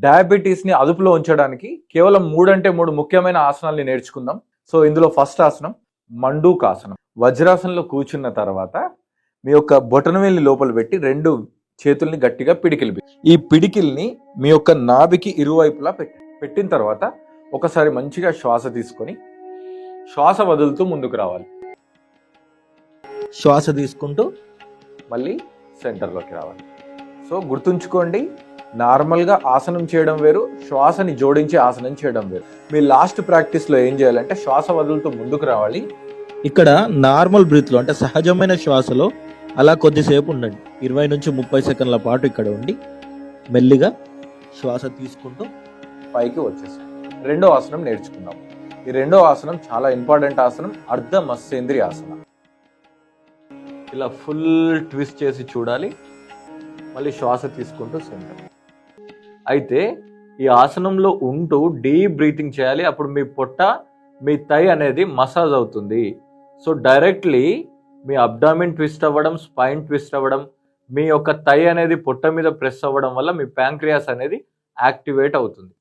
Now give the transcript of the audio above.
డయాబెటీస్ని అదుపులో ఉంచడానికి కేవలం మూడంటే మూడు ముఖ్యమైన ఆసనాల్ని నేర్చుకుందాం. సో ఇందులో ఫస్ట్ ఆసనం మండూకాసనం. వజ్రాసనంలో కూర్చున్న తర్వాత మీ యొక్క బొటనవేలిని లోపల పెట్టి రెండు చేతుల్ని గట్టిగా పిడికిలి పెట్టి- ఈ పిడికిల్ని మీ యొక్క నాభికి ఇరువైపులా పెట్టి పెట్టిన తర్వాత ఒకసారి మంచిగా శ్వాస తీసుకొని శ్వాస వదులుతూ ముందుకు రావాలి. శ్వాస తీసుకుంటూ మళ్ళీ సెంటర్లోకి రావాలి. సో గుర్తుంచుకోండి నార్మల్గా ఆసనం చేయడం వేరు శ్వాసని జోడించి ఆసనం చేయడం వేరు. మీ లాస్ట్ ప్రాక్టీస్లో ఏం చేయాలంటే శ్వాస వదులుతూ ముందుకు రావాలి. ఇక్కడ నార్మల్ బ్రీత్లో అంటే సహజమైన శ్వాసలో అలా కొద్దిసేపు ఉండండి. ఇరవై నుంచి ముప్పై సెకండ్ల పాటు ఇక్కడ ఉండి మెల్లిగా శ్వాస తీసుకుంటూ పైకి వచ్చేసాం. రెండో ఆసనం నేర్చుకుందాం. ఈ రెండో ఆసనం చాలా ఇంపార్టెంట్ ఆసనం అర్ధ మత్స్యేంద్రియ ఆసనం. ఇలా ఫుల్ ట్విస్ట్ చేసి చూడాలి. మళ్ళీ శ్వాస తీసుకుంటూ సెంటర్. అయితే ఈ ఆసనంలో ఉంటూ డీప్ బ్రీతింగ్ చేయాలి. అప్పుడు మీ పొట్ట మీ తై అనేది మసాజ్ అవుతుంది. సో డైరెక్ట్లీ మీ అబ్డామిన్ ట్విస్ట్ అవ్వడం స్పైన్ ట్విస్ట్ అవ్వడం మీ యొక్క తై అనేది పొట్ట మీద ప్రెస్ అవ్వడం వల్ల మీ ప్యాంక్రియాస్ అనేది యాక్టివేట్ అవుతుంది.